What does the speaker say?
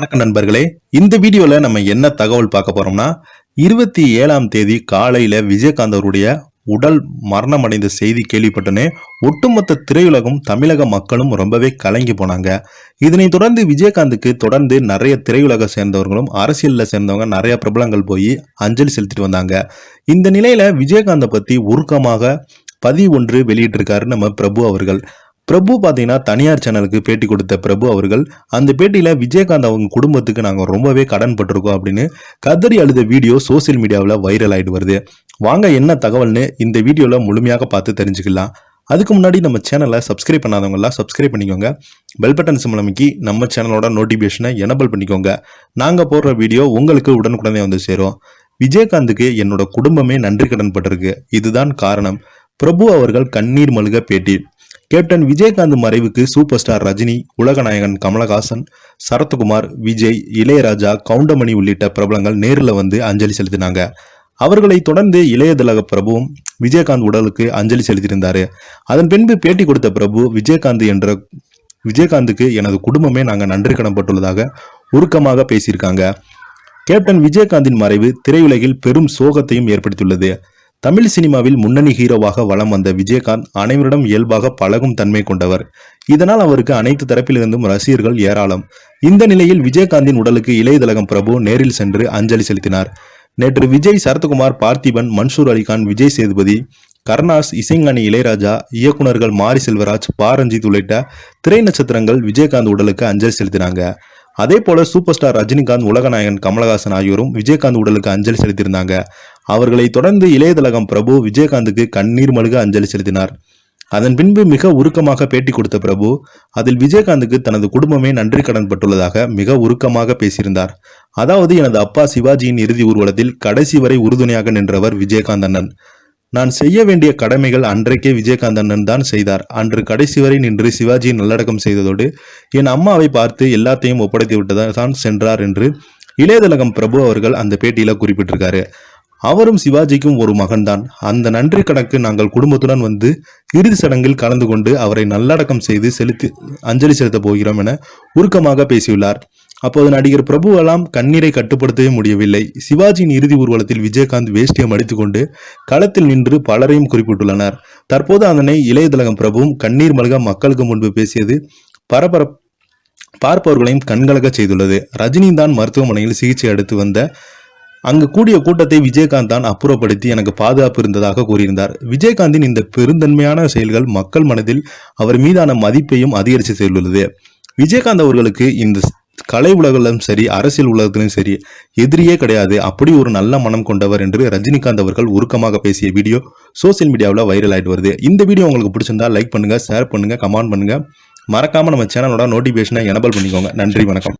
வணக்கம் நண்பர்களே. இந்த வீடியோல நம்ம என்ன தகவல் பார்க்க போறோம்னா இருபத்தி ஏழாம் தேதி காலையில விஜயகாந்த் அவருடைய உடல் மரணம் அடைந்த செய்தி கேள்விப்பட்டனே ஒட்டுமொத்த திரையுலகம் தமிழக மக்களும் ரொம்பவே கலங்கி போனாங்க. இதனை தொடர்ந்து விஜயகாந்துக்கு தொடர்ந்து நிறைய திரையுலக சேர்ந்தவர்களும் அரசியலில் சேர்ந்தவங்க நிறைய பிரபலங்கள் போய் அஞ்சலி செலுத்திட்டு வந்தாங்க. இந்த நிலையில விஜயகாந்தை பத்தி உருக்கமாக பதிவு ஒன்று வெளியிட்டிருக்காரு நம்ம பிரபு அவர்கள். பிரபு பார்த்தீங்கன்னா தனியார் சேனலுக்கு பேட்டி கொடுத்த பிரபு அவர்கள் அந்த பேட்டியில் விஜயகாந்த் அவங்க குடும்பத்துக்கு நாங்கள் ரொம்பவே கடன் பட்டிருக்கோம் அப்படின்னு கதறி அழுத வீடியோ சோசியல் மீடியாவில் வைரல் ஆகிட்டு வருது. வாங்க என்ன தகவல்னு இந்த வீடியோவில் முழுமையாக பார்த்து தெரிஞ்சுக்கலாம். அதுக்கு முன்னாடி நம்ம சேனலை சப்ஸ்கிரைப் பண்ணாதவங்களாம் சப்ஸ்கிரைப் பண்ணிக்கோங்க. பெல் பட்டன் சிம்மலமைக்கு நம்ம சேனலோட நோட்டிஃபிகேஷனை எனபிள் பண்ணிக்கோங்க. நாங்கள் போடுற வீடியோ உங்களுக்கு உடனுக்குடனே வந்து சேரும். விஜயகாந்துக்கு என்னோட குடும்பமே நன்றி கடன் பட்டிருக்கு. இதுதான் காரணம். பிரபு அவர்கள் கண்ணீர் மல்க பேட்டி. கேப்டன் விஜயகாந்த் மறைவுக்கு சூப்பர் ஸ்டார் ரஜினி உலகநாயகன் கமலஹாசன் சரத்குமார் விஜய் இளையராஜா கவுண்டமணி உள்ளிட்ட பிரபலங்கள் நேரில் வந்து அஞ்சலி செலுத்தினாங்க. அவர்களை தொடர்ந்து இளையதலக பிரபுவும் விஜயகாந்த் உடலுக்கு அஞ்சலி செலுத்தியிருந்தார். அதன் பின்பு பேட்டி கொடுத்த பிரபு விஜயகாந்த் என்ற விஜயகாந்துக்கு எனது குடும்பமே நாங்கள் நன்றி கடன்பட்டுள்ளதாக உருக்கமாக பேசியிருக்காங்க. கேப்டன் விஜயகாந்தின் மறைவு திரையுலகில் பெரும் சோகத்தையும் ஏற்படுத்தியுள்ளது. தமிழ் சினிமாவில் முன்னணி ஹீரோவாக வலம் வந்த விஜயகாந்த் அனைவரிடம் இயல்பாக பழகும் தன்மை கொண்டவர். இதனால் அவருக்கு அனைத்து தரப்பிலிருந்தும் ரசிகர்கள் ஏராளம். இந்த நிலையில் விஜயகாந்தின் உடலுக்கு இளையதலகம் பிரபு நேரில் சென்று அஞ்சலி செலுத்தினார். நேற்று விஜய் சரத்குமார் பார்த்திபன் மன்சூர் அலிகான் விஜய் சேதுபதி கருணாஸ் இசைஞானி இளையராஜா இயக்குநர்கள் மாரி செல்வராஜ் பாரஞ்சித் உள்ளிட்ட திரை நட்சத்திரங்கள் விஜயகாந்த் உடலுக்கு அஞ்சலி செலுத்தினாங்க. அதே போல சூப்பர் ஸ்டார் ரஜினிகாந்த் உலகநாயகன் கமலஹாசன் ஆகியோரும் விஜயகாந்த் உடலுக்கு அஞ்சலி செலுத்தியிருந்தாங்க. அவர்களை தொடர்ந்து இளையதலகம் பிரபு விஜயகாந்துக்கு கண்ணீர் மழுக அஞ்சலி செலுத்தினார். அதன் பின்பு மிக உருக்கமாக பேட்டி கொடுத்த பிரபு அதில் விஜயகாந்துக்கு தனது குடும்பமே நன்றி கடன் பட்டுள்ளதாக மிக உருக்கமாக பேசியிருந்தார். அதாவது எனது அப்பா சிவாஜியின் இறுதி ஊர்வலத்தில் கடைசி வரை உறுதுணையாக நின்றவர் விஜயகாந்த் அண்ணன். நான் செய்ய வேண்டிய கடமைகள் அன்றைக்கே விஜயகாந்த் அண்ணன் தான் செய்தார். அன்று கடைசி வரை நின்று சிவாஜி நல்லடக்கம் செய்ததோடு என் அம்மாவை பார்த்து எல்லாத்தையும் ஒப்படைத்து விட்டதான் தான் சென்றார் என்று இளையதலகம் பிரபு அவர்கள் அந்த பேட்டியில குறிப்பிட்டிருக்காரு. அவரும் சிவாஜிக்கும் ஒரு மகன்தான். அந்த நன்றி கணக்கு நாங்கள் குடும்பத்துடன் வந்து இறுதி சடங்கில் கலந்து கொண்டு அவரை நல்லடக்கம் செய்து செலுத்தி அஞ்சலி செலுத்தப் போகிறோம் என உருக்கமாக பேசியுள்ளார். அப்போது நடிகர் பிரபுவெல்லாம் கண்ணீரை கட்டுப்படுத்தவே முடியவில்லை. சிவாஜியின் இறுதி ஊர்வலத்தில் விஜயகாந்த் வேஷ்டியம் அடித்துக்கொண்டு களத்தில் நின்று பலரையும் குறிப்பிட்டுள்ளனர். தற்போது அதனை இளையதலகம் பிரபுவும் கண்ணீர் மல்க மக்களுக்கு முன்பு பேசியது பரபர பார்ப்பவர்களையும் கண்கலக செய்துள்ளது. ரஜினி தான் மருத்துவமனையில் சிகிச்சை எடுத்து வந்த அங்கு கூடிய கூட்டத்தை விஜயகாந்த் தான் அப்புறப்படுத்தி எனக்கு பாதுகாப்பு இருந்ததாக கூறியிருந்தார். விஜயகாந்தின் இந்த பெருந்தன்மையான செயல்கள் மக்கள் மனதில் அவர் மீதான மதிப்பையும் அதிகரித்து செய்துள்ளது விஜயகாந்த் அவர்களுக்கு இந்த கலை உலகிலும் சரி அரசியல் உலகத்திலும் சரி எதிரியே கிடையாது. அப்படி ஒரு நல்ல மனம் கொண்டவர் என்று ரஜினிகாந்த் அவர்கள் உருக்கமாக பேசிய வீடியோ சோசியல் மீடியாவில் வைரல் ஆயிட்டு வருது. இந்த வீடியோ உங்களுக்கு பிடிச்சிருந்தா லைக் பண்ணுங்க ஷேர் பண்ணுங்க கமெண்ட் பண்ணுங்க. மறக்காம நம்ம சேனலோட நோட்டிஃபிகேஷனை எனபிள் பண்ணிக்கோங்க. நன்றி வணக்கம்.